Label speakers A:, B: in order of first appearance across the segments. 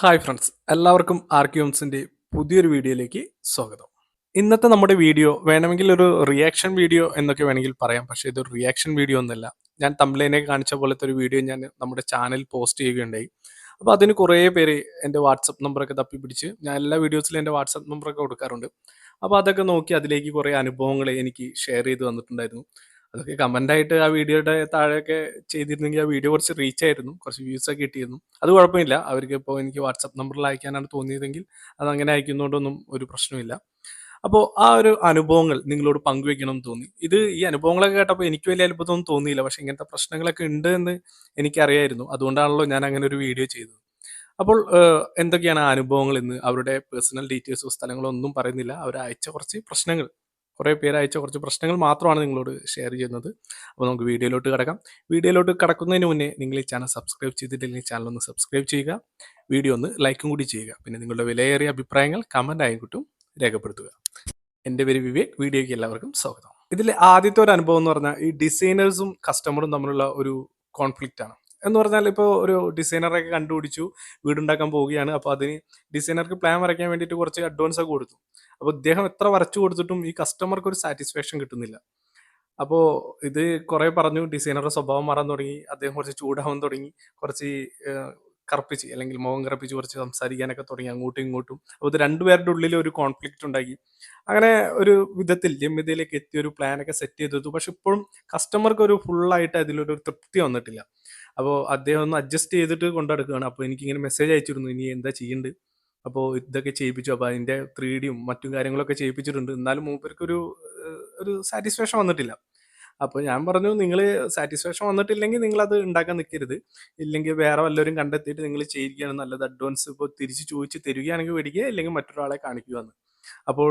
A: Hi friends എല്ലാവർക്കും ആർക്യൂംസിന്റെ പുതിയൊരു വീഡിയോയിലേക്ക് സ്വാഗതം. ഇന്നത്തെ നമ്മുടെ വീഡിയോ വേണമെങ്കിൽ ഒരു റിയാക്ഷൻ വീഡിയോ എന്നൊക്കെ വേണമെങ്കിൽ പറയാം പക്ഷേ ഇതൊരു റിയാക്ഷൻ വീഡിയോ ഒന്നുമല്ല. ഞാൻ തമ്പ്ലൈനെ കാണിച്ച പോലത്തെ ഒരു വീഡിയോ ഞാൻ നമ്മുടെ ചാനൽ പോസ്റ്റ് ചെയ്യുകയുണ്ടായി. അപ്പോൾ അതിന് കുറേ പേര് എന്റെ വാട്സപ്പ് നമ്പറൊക്കെ തപ്പി പിടിച്ച് ഞാൻ എല്ലാ വീഡിയോസിലും എന്റെ വാട്സപ്പ് നമ്പറൊക്കെ കൊടുക്കാറുണ്ട്. അപ്പോൾ അതൊക്കെ നോക്കി അതിലേക്ക് കുറേ അനുഭവങ്ങൾ എനിക്ക് ഷെയർ ചെയ്ത് വന്നിട്ടുണ്ടായിരുന്നു. അതൊക്കെ കമന്റ് ആയിട്ട് ആ വീഡിയോയുടെ താഴെയൊക്കെ ചെയ്തിരുന്നെങ്കിൽ ആ വീഡിയോ കുറച്ച് റീച്ച് ആയിരുന്നു. കുറച്ച് വ്യൂസ് ഒക്കെ കിട്ടിയിരുന്നു. അത് കുഴപ്പമില്ല. അവർക്ക് ഇപ്പോൾ എനിക്ക് വാട്സപ്പ് നമ്പറിൽ അയക്കാനാണ് തോന്നിയതെങ്കിൽ അത് അങ്ങനെ അയക്കുന്നതുകൊണ്ടൊന്നും ഒരു പ്രശ്നമില്ല അപ്പോൾ ആ ഒരു അനുഭവങ്ങൾ നിങ്ങളോട് പങ്കുവെക്കണം എന്ന് തോന്നി. ഇത് ഈ അനുഭവങ്ങളൊക്കെ കേട്ടപ്പോൾ എനിക്ക് വലിയ അത്ഭുതമൊന്നും തോന്നിയില്ല. പക്ഷെ ഇങ്ങനത്തെ പ്രശ്നങ്ങളൊക്കെ ഉണ്ട് എന്ന് എനിക്കറിയായിരുന്നു. അതുകൊണ്ടാണല്ലോ ഞാൻ അങ്ങനെ ഒരു വീഡിയോ ചെയ്തത്. അപ്പോൾ എന്തൊക്കെയാണ് ആ അനുഭവങ്ങൾ ഇന്ന്? അവരുടെ പേഴ്സണൽ ഡീറ്റെയിൽസോ സ്ഥലങ്ങളോ ഒന്നും പറയുന്നില്ല. അവർ അയച്ച കുറച്ച് പ്രശ്നങ്ങൾ. കുറേ പേര് അയച്ച കുറച്ച് പ്രശ്നങ്ങൾ മാത്രമാണ് നിങ്ങളോട് ഷെയർ ചെയ്യുന്നത്. അപ്പോൾ നമുക്ക് വീഡിയോയിലോട്ട് കിടക്കാം. വീഡിയോയിലോട്ട് കിടക്കുന്നതിന് മുന്നേ നിങ്ങൾ ഈ ചാനൽ സബ്സ്ക്രൈബ് ചെയ്തിട്ടില്ലെങ്കിൽ ചാനൽ ഒന്ന് സബ്സ്ക്രൈബ് ചെയ്യുക. വീഡിയോ ഒന്ന് ലൈക്കും കൂടി ചെയ്യുക. പിന്നെ നിങ്ങളുടെ വിലയേറിയ അഭിപ്രായങ്ങൾ കമന്റ് ആയിക്കോട്ടും രേഖപ്പെടുത്തുക. എന്റെ പേര് വിവേക്. വീഡിയോയ്ക്ക് എല്ലാവർക്കും സ്വാഗതം. ഇതിൽ ആദ്യത്തെ ഒരു അനുഭവം എന്ന് പറഞ്ഞാൽ ഈ ഡിസൈനേഴ്സും കസ്റ്റമറും തമ്മിലുള്ള ഒരു കോൺഫ്ലിക്റ്റ് ആണ്. എന്ന് പറഞ്ഞാൽ ഇപ്പോൾ ഒരു ഡിസൈനറൊക്കെ കണ്ടുപിടിച്ചു വീടുണ്ടാക്കാൻ പോവുകയാണ്. അപ്പോൾ അതിന് ഡിസൈനർക്ക് പ്ലാൻ വരയ്ക്കാൻ വേണ്ടിയിട്ട് കുറച്ച് അഡ്വാൻസ് ഒക്കെ കൊടുത്തു. അപ്പോൾ ഇദ്ദേഹം എത്ര വരച്ചു കൊടുത്തിട്ടും ഈ കസ്റ്റമർക്ക് ഒരു സാറ്റിസ്ഫാക്ഷൻ കിട്ടുന്നില്ല. അപ്പോൾ ഇത് കുറേ പറഞ്ഞു ഡിസൈനറുടെ സ്വഭാവം മാറാൻ തുടങ്ങി അദ്ദേഹം കുറച്ച് ചൂടാവാൻ തുടങ്ങി കുറച്ച് കറുപ്പിച്ച് അല്ലെങ്കിൽ മുഖം കറുപ്പിച്ച് കുറച്ച് സംസാരിക്കാനൊക്കെ തുടങ്ങി അങ്ങോട്ടും ഇങ്ങോട്ടും. അപ്പോൾ ഇത് രണ്ടുപേരുടെ ഉള്ളിൽ ഒരു കോൺഫ്ലിക്റ്റ് ഉണ്ടാക്കി. അങ്ങനെ ഒരു വിധത്തിൽ ലമ്യതയിലേക്ക് എത്തിയ ഒരു പ്ലാനൊക്കെ സെറ്റ് ചെയ്തു. പക്ഷെ ഇപ്പോഴും കസ്റ്റമർക്ക് ഒരു ഫുള്ളായിട്ട് അതിലൊരു തൃപ്തി വന്നിട്ടില്ല. അപ്പോൾ അദ്ദേഹം ഒന്ന് അഡ്ജസ്റ്റ് ചെയ്തിട്ട് കൊണ്ടെടുക്കുകയാണ് അപ്പോൾ എനിക്കിങ്ങനെ മെസ്സേജ് അയച്ചിരുന്നു. ഇനി എന്താ ചെയ്യേണ്ടത് അപ്പോൾ ഇതൊക്കെ ചെയ്യിപ്പിച്ചു. അപ്പോൾ അതിന്റെ ത്രീ ഡിയും മറ്റു കാര്യങ്ങളൊക്കെ ചെയ്യിപ്പിച്ചിട്ടുണ്ട്. എന്നാലും മൂപ്പർക്ക് ഒരു ഒരു സാറ്റിസ്ഫാക്ഷൻ വന്നിട്ടില്ല. അപ്പോൾ ഞാൻ പറഞ്ഞു നിങ്ങൾ സാറ്റിസ്ഫാക്ഷൻ വന്നിട്ടില്ലെങ്കിൽ നിങ്ങൾ അത് ഉണ്ടാക്കാൻ നിൽക്കരുത് ഇല്ലെങ്കിൽ വേറെ വല്ലവരും കണ്ടെത്തിയിട്ട് നിങ്ങൾ ചെയ്യുകയാണ് നല്ലത്. അഡ്വാൻസ് ഇപ്പോൾ തിരിച്ച് ചോദിച്ച് തരികയാണെങ്കിൽ മേടിക്കുക. ഇല്ലെങ്കിൽ മറ്റൊരാളെ കാണിക്കുക എന്ന് അപ്പോൾ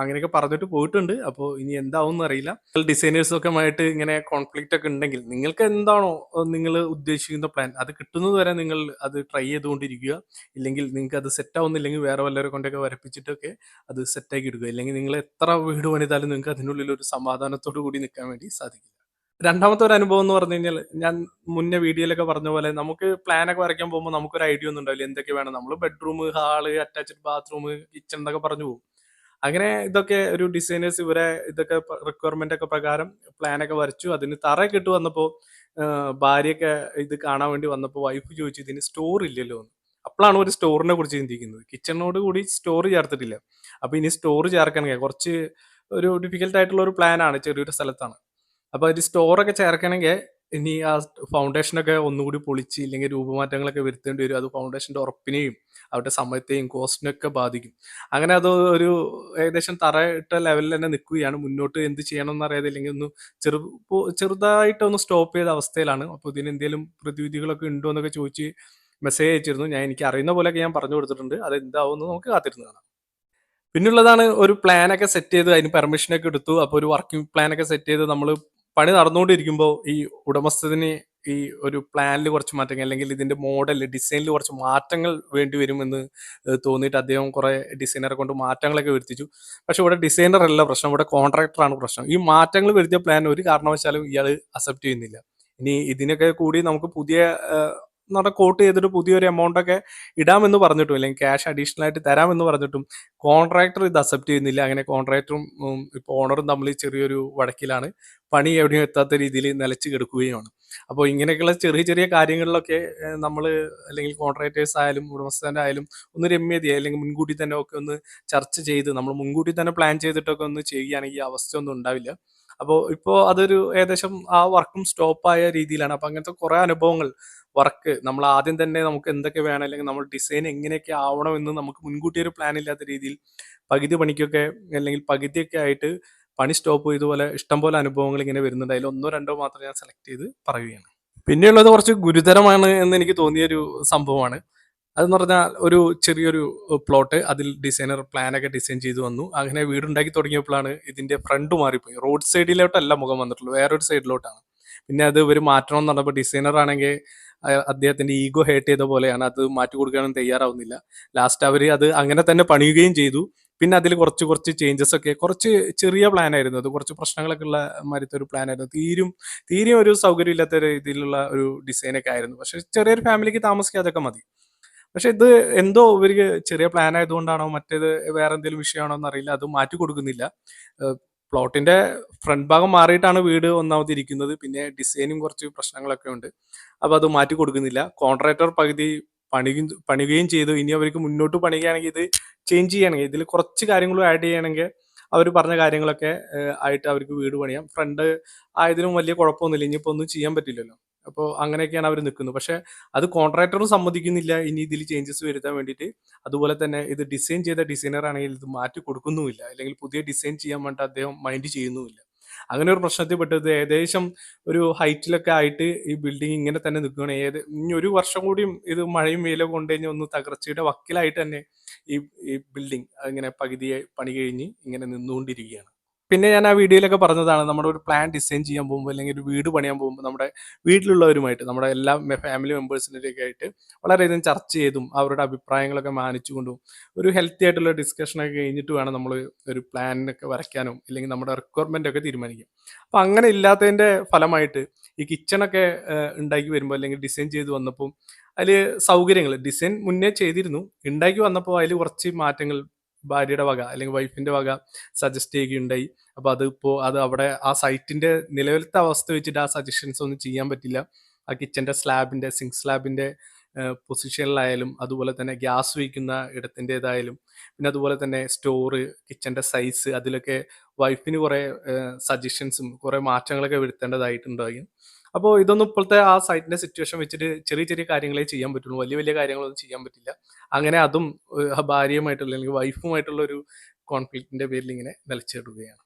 A: അങ്ങനെയൊക്കെ പറഞ്ഞിട്ട് പോയിട്ടുണ്ട്. അപ്പോൾ ഇനി എന്താവും അറിയില്ല. ഡിസൈനേഴ്സൊക്കെ ആയിട്ട് ഇങ്ങനെ കോൺഫ്ലിക്റ്റ് ഒക്കെ ഉണ്ടെങ്കിൽ നിങ്ങൾക്ക് എന്താണോ നിങ്ങൾ ഉദ്ദേശിക്കുന്ന പ്ലാൻ? അത് കിട്ടുന്നത് വരെ നിങ്ങൾ അത് ട്രൈ ചെയ്തുകൊണ്ടിരിക്കുക. ഇല്ലെങ്കിൽ നിങ്ങൾക്ക് അത് സെറ്റ് ആവുന്നില്ലെങ്കിൽ വേറെ വല്ലവരെ കൊണ്ടൊക്കെ വരപ്പിച്ചിട്ടൊക്കെ അത് സെറ്റാക്കി എടുക്കുക. ഇല്ലെങ്കിൽ നിങ്ങൾ എത്ര വീട് പണിതാലും നിങ്ങൾക്ക് അതിനുള്ളിൽ ഒരു സമാധാനത്തോടു കൂടി നിൽക്കാൻ വേണ്ടി സാധിക്കില്ല. രണ്ടാമത്തെ ഒരു അനുഭവം എന്ന് പറഞ്ഞു കഴിഞ്ഞാൽ ഞാൻ മുന്നേ വീഡിയോയിലൊക്കെ പറഞ്ഞ പോലെ നമുക്ക് പ്ലാൻ ഒക്കെ വരയ്ക്കാൻ പോകുമ്പോൾ നമുക്കൊരു ഐഡിയ ഒന്നും ഉണ്ടാവില്ല. എന്തൊക്കെ വേണം? നമ്മൾ bedroom hall attached bathroom kitchen എന്നൊക്കെ പറഞ്ഞു പോകും. അങ്ങനെ ഇതൊക്കെ ഒരു ഡിസൈനേഴ്സ് ഇവരെ ഇതൊക്കെ റിക്വയർമെന്റ് ഒക്കെ പ്രകാരം പ്ലാൻ ഒക്കെ വരച്ചു. അതിന് തറയൊക്കെ ഇട്ട് വന്നപ്പോൾ ഭാര്യയൊക്കെ ഇത് കാണാൻ വേണ്ടി വന്നപ്പോൾ വൈഫ് ചോദിച്ചു ഇതിന് സ്റ്റോർ ഇല്ലല്ലോ അപ്പോഴാണ് ഒരു സ്റ്റോറിനെ കുറിച്ച് ചിന്തിക്കുന്നത്. കിച്ചണിനോട് കൂടി സ്റ്റോർ ചേർത്തിട്ടില്ല. അപ്പൊ ഇനി സ്റ്റോർ ചേർക്കണമെങ്കിൽ കുറച്ച് ഒരു ഡിഫിക്കൽട്ട് ആയിട്ടുള്ള ഒരു പ്ലാനാണ് ചെറിയൊരു സ്ഥലത്താണ്. അപ്പൊ ഇത് സ്റ്റോറൊക്കെ ചേർക്കണമെങ്കിൽ ഇനി ആ ഫൗണ്ടേഷനൊക്കെ ഒന്നുകൂടി പൊളിച്ച് ഇല്ലെങ്കിൽ രൂപമാറ്റങ്ങളൊക്കെ വരുത്തേണ്ടി വരും. അത് ഫൗണ്ടേഷന്റെ ഉറപ്പിനെയും അവരുടെ സമയത്തെയും കോസ്റ്റിനൊക്കെ ബാധിക്കും. അങ്ങനെ അത് ഒരു ഏകദേശം തറയിട്ട ലെവലിൽ തന്നെ നിൽക്കുകയാണ്. മുന്നോട്ട് എന്ത് ചെയ്യണം എന്നറിയാതെ ഇല്ലെങ്കിൽ ഒന്ന് ചെറു ചെറുതായിട്ട് ഒന്ന് സ്റ്റോപ്പ് ചെയ്ത അവസ്ഥയിലാണ്. അപ്പോൾ ഇതിന് എന്തെങ്കിലും പ്രതിവിധികളൊക്കെ ഉണ്ടോ എന്നൊക്കെ ചോദിച്ച് മെസ്സേജ് അയച്ചിരുന്നു. ഞാൻ എനിക്ക് അറിയുന്ന പോലെയൊക്കെ ഞാൻ പറഞ്ഞു കൊടുത്തിട്ടുണ്ട്. അത് എന്താവുമെന്ന് നമുക്ക് കാത്തിരുന്ന് കാണാം. പിന്നുള്ളതാണ് ഒരു പ്ലാനൊക്കെ സെറ്റ് ചെയ്ത് അതിന് പെർമിഷനൊക്കെ എടുത്തു. അപ്പോൾ ഒരു വർക്കിംഗ് പ്ലാനൊക്കെ സെറ്റ് ചെയ്ത് നമ്മൾ പണി നടന്നുകൊണ്ടിരിക്കുമ്പോൾ ഈ ഉടമസ്ഥതിന് ഈ ഒരു പ്ലാനിൽ കുറച്ച് മാറ്റങ്ങൾ അല്ലെങ്കിൽ ഇതിന്റെ മോഡൽ ഡിസൈനിൽ കുറച്ച് മാറ്റങ്ങൾ വേണ്ടി വരുമെന്ന് തോന്നിയിട്ട് അദ്ദേഹം കുറെ ഡിസൈനറെ കൊണ്ട് മാറ്റങ്ങളൊക്കെ വരുത്തിച്ചു. പക്ഷെ ഇവിടെ ഡിസൈനർ അല്ല പ്രശ്നം ഇവിടെ കോൺട്രാക്ടറാണ് പ്രശ്നം. ഈ മാറ്റങ്ങൾ വരുത്തിയ പ്ലാൻ ഒരു കാരണവശാലും ഇയാൾ അക്സെപ്റ്റ് ചെയ്യുന്നില്ല. ഇനി ഇതിനൊക്കെ കൂടി നമുക്ക് പുതിയ നമ്മുടെ കോട്ട് ചെയ്തിട്ട് പുതിയൊരു എമൗണ്ട് ഒക്കെ ഇടാമെന്ന് പറഞ്ഞിട്ടും അല്ലെങ്കിൽ ക്യാഷ് അഡീഷണൽ ആയിട്ട് തരാമെന്ന് പറഞ്ഞിട്ടും കോൺട്രാക്ടർ ഇത് അക്സെപ്റ്റ് ചെയ്യുന്നില്ല. അങ്ങനെ കോൺട്രാക്ടറും ഇപ്പോൾ ഓണറും തമ്മിൽ ചെറിയൊരു വഴക്കിലാണ്. പണി എവിടെയും എത്താത്ത രീതിയിൽ നിലച്ച് കിടക്കുകയുമാണ് അപ്പോൾ ഇങ്ങനെയൊക്കെയുള്ള ചെറിയ ചെറിയ കാര്യങ്ങളിലൊക്കെ നമ്മൾ അല്ലെങ്കിൽ കോൺട്രാക്ടേഴ്സ് ആയാലും ഉടമസ്ഥന്റെ ആയാലും ഒന്ന് രമ്യത അല്ലെങ്കിൽ മുൻകൂട്ടി തന്നെ ഒക്കെ ഒന്ന് ചർച്ച ചെയ്ത് നമ്മൾ മുൻകൂട്ടി തന്നെ പ്ലാൻ ചെയ്തിട്ടൊക്കെ ഒന്ന് ചെയ്യുകയാണെങ്കിൽ അവസ്ഥയൊന്നും ഉണ്ടാവില്ല. അപ്പോൾ ഇപ്പോൾ അതൊരു ഏകദേശം ആ വർക്കും സ്റ്റോപ്പായ രീതിയിലാണ്. അപ്പോൾ അങ്ങനത്തെ കുറേ അനുഭവങ്ങൾ വർക്ക് നമ്മൾ ആദ്യം തന്നെ നമുക്ക് എന്തൊക്കെ വേണം അല്ലെങ്കിൽ നമ്മൾ ഡിസൈൻ എങ്ങനെയൊക്കെ ആവണം എന്ന് നമുക്ക് മുൻകൂട്ടി ഒരു പ്ലാൻ ഇല്ലാത്ത രീതിയിൽ പകുതി പണിക്കൊക്കെ അല്ലെങ്കിൽ പകുതിയൊക്കെ ആയിട്ട് പണി സ്റ്റോപ്പ് ഇതുപോലെ ഇഷ്ടംപോലെ അനുഭവങ്ങൾ ഇങ്ങനെ വരുന്നുണ്ട്. അതിൽ ഒന്നോ രണ്ടോ മാത്രം ഞാൻ സെലക്ട് ചെയ്ത് പറയുകയാണ്. പിന്നെയുള്ളത് കുറച്ച് ഗുരുതരമാണ് എന്ന് എനിക്ക് തോന്നിയൊരു സംഭവമാണ്. അതെന്ന് പറഞ്ഞാൽ ഒരു ചെറിയൊരു പ്ലോട്ട്. അതിൽ ഡിസൈനർ പ്ലാനൊക്കെ ഡിസൈൻ ചെയ്തു വന്നു. അങ്ങനെ വീടുണ്ടാക്കി തുടങ്ങിയപ്പോഴാണ് ഇതിന്റെ ഫ്രണ്ട് മാറിപ്പോയി. റോഡ് സൈഡിലോട്ടല്ല മുഖം വന്നിട്ടുള്ളൂ. വേറൊരു സൈഡിലോട്ടാണ്. പിന്നെ അത് ഇവർ മാറ്റണം എന്ന് പറഞ്ഞപ്പോൾ ഡിസൈനർ ആണെങ്കിൽ അദ്ദേഹത്തിന്റെ ഈഗോ ഹേർട്ട് ചെയ്ത പോലെയാണ്. അത് മാറ്റി കൊടുക്കാനൊന്നും തയ്യാറാവുന്നില്ല. ലാസ്റ്റ് അവർ അത് അങ്ങനെ തന്നെ പണിയുകയും ചെയ്തു. പിന്നെ അതിൽ കുറച്ച് കുറച്ച് ചേഞ്ചസ് ഒക്കെ കുറച്ച് ചെറിയ പ്ലാൻ ആയിരുന്നു അത്. കുറച്ച് പ്രശ്നങ്ങളൊക്കെ ഉള്ള മാതിരത്തെ ഒരു പ്ലാൻ ആയിരുന്നു. തീരും തീരെ ഒരു സൗകര്യം ഇല്ലാത്ത രീതിയിലുള്ള ഒരു ഡിസൈനൊക്കെ ആയിരുന്നു. പക്ഷെ ചെറിയൊരു ഫാമിലിക്ക് താമസിക്കാതൊക്കെ മതി. പക്ഷെ ഇത് എന്തോ ഇവർക്ക് ചെറിയ പ്ലാൻ ആയതുകൊണ്ടാണോ മറ്റേത് വേറെ എന്തെങ്കിലും വിഷയമാണോ എന്നറിയില്ല. അത് മാറ്റി കൊടുക്കുന്നില്ല. പ്ലോട്ടിന്റെ ഫ്രണ്ട് ഭാഗം മാറിയിട്ടാണ് വീട് ഒന്നാമത് ഇരിക്കുന്നത്. പിന്നെ ഡിസൈനും കുറച്ച് പ്രശ്നങ്ങളൊക്കെ ഉണ്ട്. അപ്പോൾ അത് മാറ്റി കൊടുക്കുന്നില്ല. കോൺട്രാക്ടർ പകുതി പണിയും പണിയുകയും ചെയ്തു. ഇനി അവർക്ക് മുന്നോട്ട് പണിയുകയാണെങ്കിൽ ഇത് ചേഞ്ച് ചെയ്യുകയാണെങ്കിൽ ഇതിൽ കുറച്ച് കാര്യങ്ങൾ ആഡ് ചെയ്യണമെങ്കിൽ അവർ പറഞ്ഞ കാര്യങ്ങളൊക്കെ ആയിട്ട് അവർക്ക് വീട് പണിയാം. ഫ്രണ്ട് ആയതിനും വലിയ കുഴപ്പമൊന്നുമില്ല. ഇനിയിപ്പോൾ ഒന്നും ചെയ്യാൻ പറ്റില്ലല്ലോ. അപ്പോൾ അങ്ങനെയൊക്കെയാണ് അവർ നിൽക്കുന്നത്. പക്ഷേ അത് കോൺട്രാക്ടറും സമ്മതിക്കുന്നില്ല. ഇനി ഇതിൽ ചേഞ്ചസ് വരുത്താൻ വേണ്ടിയിട്ട്. അതുപോലെ തന്നെ ഇത് ഡിസൈൻ ചെയ്ത ഡിസൈനർ ആണെങ്കിൽ ഇത് മാറ്റി കൊടുക്കുന്നുമില്ല. അല്ലെങ്കിൽ പുതിയ ഡിസൈൻ ചെയ്യാൻ വേണ്ടി അദ്ദേഹം മൈൻഡ് ചെയ്യുന്നുമില്ല. അങ്ങനെ ഒരു പ്രശ്നത്തിൽ പെട്ടത് ഏകദേശം ഒരു ഹൈറ്റിലൊക്കെ ആയിട്ട് ഈ ബിൽഡിംഗ് ഇങ്ങനെ തന്നെ നിൽക്കുകയാണ്. ഏത് ഇനി ഒരു വർഷം കൂടിയും ഇത് മഴയും വെയിലും കൊണ്ട് കഴിഞ്ഞാൽ ഒന്ന് തകർച്ചയുടെ വക്കിലായിട്ട് തന്നെ ഈ ഈ ബിൽഡിംഗ് ഇങ്ങനെ പകുതിയെ പണി കഴിഞ്ഞ് ഇങ്ങനെ നിന്നുകൊണ്ടിരിക്കുകയാണ്. പിന്നെ ഞാൻ ആ വീഡിയോയിലൊക്കെ പറഞ്ഞതാണ് നമ്മുടെ ഒരു പ്ലാൻ ഡിസൈൻ ചെയ്യാൻ പോകുമ്പോൾ അല്ലെങ്കിൽ ഒരു വീട് പണിയാൻ പോകുമ്പോൾ നമ്മുടെ വീട്ടിലുള്ളവരുമായിട്ട് നമ്മുടെ എല്ലാ ഫാമിലി മെമ്പേഴ്സിന്റെയൊക്കെ ആയിട്ട് വളരെയധികം ചർച്ച ചെയ്തും അവരുടെ അഭിപ്രായങ്ങളൊക്കെ മാനിച്ചുകൊണ്ടും ഒരു ഹെൽത്തി ആയിട്ടുള്ള ഡിസ്കഷനൊക്കെ കഴിഞ്ഞിട്ട് വേണം നമ്മൾ ഒരു പ്ലാനൊക്കെ വരയ്ക്കാനും ഇല്ലെങ്കിൽ നമ്മുടെ റിക്വയർമെന്റ് ഒക്കെ തീരുമാനിക്കും. അപ്പോൾ അങ്ങനെ ഇല്ലാത്തതിന്റെ ഫലമായിട്ട് ഈ കിച്ചണൊക്കെ ഉണ്ടാക്കി വരുമ്പോൾ അല്ലെങ്കിൽ ഡിസൈൻ ചെയ്ത് വന്നപ്പോൾ അതിൽ സൗകര്യങ്ങൾ ഡിസൈൻ മുന്നേ ചെയ്തിരുന്നു. ഉണ്ടാക്കി വന്നപ്പോൾ അതിൽ കുറച്ച് മാറ്റങ്ങൾ ഭാര്യയുടെ വക അല്ലെങ്കിൽ വൈഫിന്റെ വക സജസ്റ്റ് ചെയ്യുകയുണ്ടായി. അപ്പോൾ ഇപ്പോ അത് അവിടെ ആ സൈറ്റിന്റെ നിലവിലത്തെ അവസ്ഥ വെച്ചിട്ട് ആ സജഷൻസ് ഒന്നും ചെയ്യാൻ പറ്റില്ല. ആ കിച്ചന്റെ സ്ലാബിന്റെ സിങ്ക് സ്ലാബിന്റെ പൊസിഷനിലായാലും അതുപോലെ തന്നെ ഗ്യാസ് വയ്ക്കുന്ന ഇടത്തിന്റെതായാലും പിന്നെ അതുപോലെ തന്നെ സ്റ്റോറ് കിച്ചന്റെ സൈസ് അതിലൊക്കെ വൈഫിന് കുറേ സജഷൻസും കുറേ മാറ്റങ്ങളൊക്കെ വരുത്തേണ്ടതായിട്ടുണ്ടായി. അപ്പോൾ ഇതൊന്നും ഇപ്പോഴത്തെ ആ സൈറ്റിന്റെ സിറ്റുവേഷൻ വെച്ചിട്ട് ചെറിയ ചെറിയ കാര്യങ്ങളെ ചെയ്യാൻ പറ്റുള്ളൂ. വലിയ വലിയ കാര്യങ്ങളൊന്നും ചെയ്യാൻ പറ്റില്ല. അങ്ങനെ അതും ഭാര്യയുമായിട്ടുള്ള അല്ലെങ്കിൽ വൈഫുമായിട്ടുള്ള ഒരു കോൺഫ്ലിക്റ്റിന്റെ പേരിൽ ഇങ്ങനെ നിലച്ചിടുകയാണ്.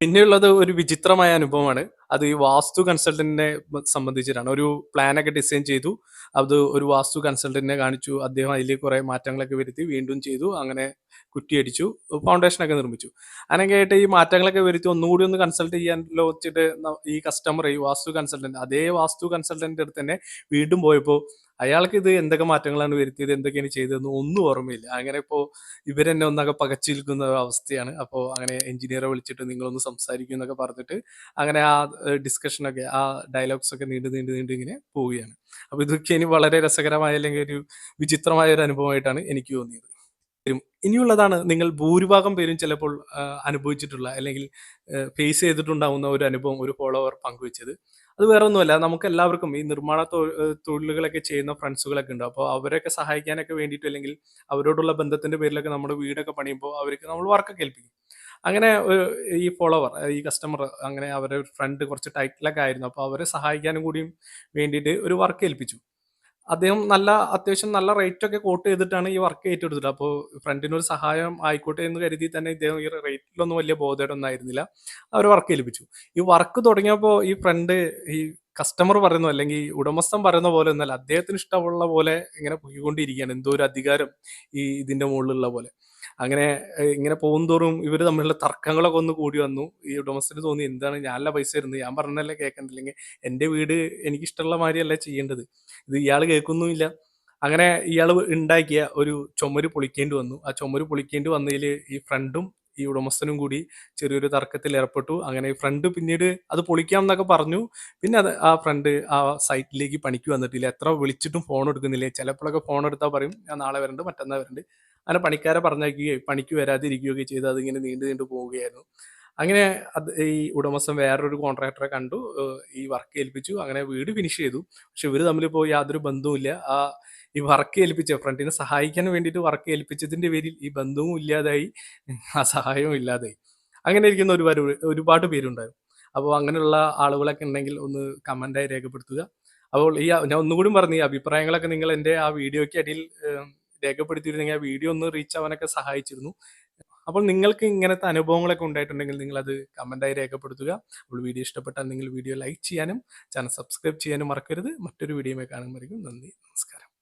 A: പിന്നെയുള്ളത് ഒരു വിചിത്രമായ അനുഭവമാണ്. അത് ഈ വാസ്തു കൺസൾട്ടന്റിനെ സംബന്ധിച്ചിട്ടാണ്. ഒരു പ്ലാനൊക്കെ ഡിസൈൻ ചെയ്തു. അത് ഒരു വാസ്തു കൺസൾട്ടന്റിനെ കാണിച്ചു. അദ്ദേഹം അതിൽ കുറെ മാറ്റങ്ങളൊക്കെ വരുത്തി വീണ്ടും ചെയ്തു. അങ്ങനെ കുറ്റിയടിച്ചു. ഫൗണ്ടേഷനൊക്കെ നിർമ്മിച്ചു. അങ്ങനെയൊക്കെ ആയിട്ട് ഈ മാറ്റങ്ങളൊക്കെ വരുത്തി ഒന്നുകൂടി ഒന്ന് കൺസൾട്ട് ചെയ്യാൻ വെച്ചിട്ട് ഈ കസ്റ്റമർ ഈ വാസ്തു കൺസൾട്ടന്റ് അതേ വാസ്തു കൺസൾട്ടന്റിന്റെ അടുത്ത് തന്നെ വീണ്ടും പോയപ്പോൾ അയാൾക്ക് ഇത് എന്തൊക്കെ മാറ്റങ്ങളാണ് വരുത്തിയത് എന്തൊക്കെയാണ് ചെയ്തതെന്ന് ഒന്നും ഓർമ്മയില്ല. അങ്ങനെ ഇപ്പോൾ ഇവരെന്നെ ഒന്നൊക്കെ പകച്ചു അവസ്ഥയാണ്. അപ്പോൾ അങ്ങനെ എഞ്ചിനീയറെ വിളിച്ചിട്ട് നിങ്ങളൊന്ന് സംസാരിക്കും എന്നൊക്കെ പറഞ്ഞിട്ട് അങ്ങനെ ആ ഡിസ്കഷനൊക്കെ ആ ഡയലോഗ്സ് ഒക്കെ നീണ്ടു നീണ്ടു നീണ്ടു ഇങ്ങനെ പോവുകയാണ്. അപ്പോൾ ഇതൊക്കെ ഇനി വളരെ രസകരമായ അല്ലെങ്കിൽ ഒരു വിചിത്രമായ ഒരു അനുഭവമായിട്ടാണ് എനിക്ക് തോന്നിയത്. ഇനിയുള്ളതാണ് നിങ്ങൾ ഭൂരിഭാഗം പേരും ചിലപ്പോൾ അനുഭവിച്ചിട്ടുള്ള അല്ലെങ്കിൽ ഫേസ് ചെയ്തിട്ടുണ്ടാവുന്ന ഒരു അനുഭവം ഒരു ഫോളോവർ പങ്കുവെച്ചത്. അത് വേറെ ഒന്നുമല്ല നമുക്ക് എല്ലാവർക്കും ഈ നിർമ്മാണ തൊഴിലുകളൊക്കെ ചെയ്യുന്ന ഫ്രണ്ട്സുകളൊക്കെ ഉണ്ട്. അപ്പോൾ അവരൊക്കെ സഹായിക്കാനൊക്കെ വേണ്ടിയിട്ട് അല്ലെങ്കിൽ അവരോടുള്ള ബന്ധത്തിന്റെ പേരിലൊക്കെ നമ്മുടെ വീടൊക്കെ പണിയുമ്പോൾ അവർക്ക് നമ്മൾ വർക്കൊക്കെ ഏൽപ്പിക്കും. അങ്ങനെ ഈ ഫോളോവർ ഈ കസ്റ്റമർ അങ്ങനെ അവരുടെ ഫ്രണ്ട് കുറച്ച് ടൈറ്റിലൊക്കെ ആയിരുന്നു. അപ്പോൾ അവരെ സഹായിക്കാനും കൂടിയും വേണ്ടിയിട്ട് ഒരു വർക്ക് ഏൽപ്പിച്ചു. അദ്ദേഹം നല്ല അത്യാവശ്യം നല്ല റേറ്റ് ഒക്കെ കോട്ട് ചെയ്തിട്ടാണ് ഈ വർക്ക് ഏറ്റെടുത്തത്. അപ്പോൾ ഫ്രണ്ടിനൊരു സഹായം ആയിക്കോട്ടെ എന്ന് കരുതി തന്നെ ഇദ്ദേഹം ഈ റേറ്റിലൊന്നും വലിയ ബോധേടൊന്നും ആയിരുന്നില്ല. അവർ വർക്ക് ഏൽപ്പിച്ചു. ഈ വർക്ക് തുടങ്ങിയപ്പോൾ ഈ ഫ്രണ്ട് ഈ കസ്റ്റമർ പറയുന്നു അല്ലെങ്കിൽ ഉടമസ്ഥൻ പറയുന്ന പോലെ ഒന്നല്ല അദ്ദേഹത്തിന് ഇഷ്ടമുള്ള പോലെ ഇങ്ങനെ പോയിക്കൊണ്ടിരിക്കുകയാണ്. എന്തോ ഒരു അധികാരം ഈ ഇതിന്റെ മുകളിലുള്ള പോലെ. അങ്ങനെ ഇങ്ങനെ പോകുന്തോറും ഇവർ തമ്മിലുള്ള തർക്കങ്ങളൊക്കെ ഒന്ന് കൂടി വന്നു. ഈ ഉടമസ്ഥന് തോന്നി എന്താണ്? ഞാനല്ല പൈസ തരുന്നത്. ഞാൻ പറഞ്ഞല്ലേ കേൾക്കണ്ടില്ലെങ്കിൽ എന്റെ വീട് എനിക്ക് ഇഷ്ടമുള്ള മാതിരിയല്ല ചെയ്യേണ്ടത്. ഇത് ഇയാൾ കേൾക്കുന്നുമില്ല. അങ്ങനെ ഇയാൾ ഉണ്ടാക്കിയ ഒരു ചുമര് പൊളിക്കേണ്ടി വന്നു. ആ ചുമര് പൊളിക്കേണ്ടി വന്നതിൽ ഈ ഫ്രണ്ടും ഈ ഉടമസ്ഥനും കൂടി ചെറിയൊരു തർക്കത്തിൽ ഏർപ്പെട്ടു. അങ്ങനെ ഈ ഫ്രണ്ട് പിന്നീട് അത് പൊളിക്കാം എന്നൊക്കെ പറഞ്ഞു. പിന്നെ അത് ആ ഫ്രണ്ട് ആ സൈറ്റിലേക്ക് പണിക്ക് വന്നിട്ടില്ല. എത്ര വിളിച്ചിട്ടും ഫോൺ എടുക്കുന്നില്ല? ചിലപ്പോഴൊക്കെ ഫോൺ എടുത്താൽ പറയും ഞാൻ നാളെ വരണ്ട് മറ്റന്നാൾ വരണ്ട്. അങ്ങനെ പണിക്കാരെ പറഞ്ഞയക്കുകയും പണിക്ക് വരാതിരിക്കുകയൊക്കെ ചെയ്ത്. അതിങ്ങനെ നീണ്ടു നീണ്ടു പോവുകയായിരുന്നു. അങ്ങനെ അത് ഈ ഉടമസ്ഥൻ വേറൊരു കോൺട്രാക്ടറെ കണ്ടു. ഈ വർക്ക് ഏൽപ്പിച്ചു. അങ്ങനെ വീട് ഫിനിഷ് ചെയ്തു. പക്ഷെ ഇവർ തമ്മിൽ ഇപ്പോൾ യാതൊരു ബന്ധവുമില്ല. ആ ഈ വർക്ക് ഏൽപ്പിച്ച ഫ്രണ്ടിനെ സഹായിക്കാൻ വേണ്ടിയിട്ട് വർക്ക് ഏൽപ്പിച്ചതിന്റെ പേരിൽ ഈ ബന്ധവും ഇല്ലാതായി. ആ സഹായവും ഇല്ലാതായി. അങ്ങനെ ഇരിക്കുന്ന ഒരുപാട് ഒരുപാട് പേരുണ്ടായിരുന്നു. അപ്പോൾ അങ്ങനെയുള്ള ആളുകളൊക്കെ ഉണ്ടെങ്കിൽ ഒന്ന് കമന്റായി രേഖപ്പെടുത്തുക. അപ്പോൾ ഈ ഞാൻ ഒന്നുകൂടി പറഞ്ഞു അഭിപ്രായങ്ങളൊക്കെ നിങ്ങൾ എന്റെ ആ വീഡിയോയ്ക്ക് അടിയിൽ രേഖപ്പെടുത്തിയിരുന്നെങ്കിൽ ആ വീഡിയോ ഒന്ന് റീച്ച് ആവാനൊക്കെ സഹായിച്ചിരുന്നു. അപ്പോൾ നിങ്ങൾക്ക് ഇങ്ങനത്തെ അനുഭവങ്ങളൊക്കെ ഉണ്ടായിട്ടുണ്ടെങ്കിൽ നിങ്ങൾ അത് കമന്റായി രേഖപ്പെടുത്തുക. അപ്പോൾ വീഡിയോ ഇഷ്ടപ്പെട്ടാൽ നിങ്ങൾ വീഡിയോ ലൈക്ക് ചെയ്യാനും ചാനൽ സബ്സ്ക്രൈബ് ചെയ്യാനും മറക്കരുത്. മറ്റൊരു വീഡിയോയുമായി കാണുമ്പോഴേക്കും നന്ദി നമസ്കാരം.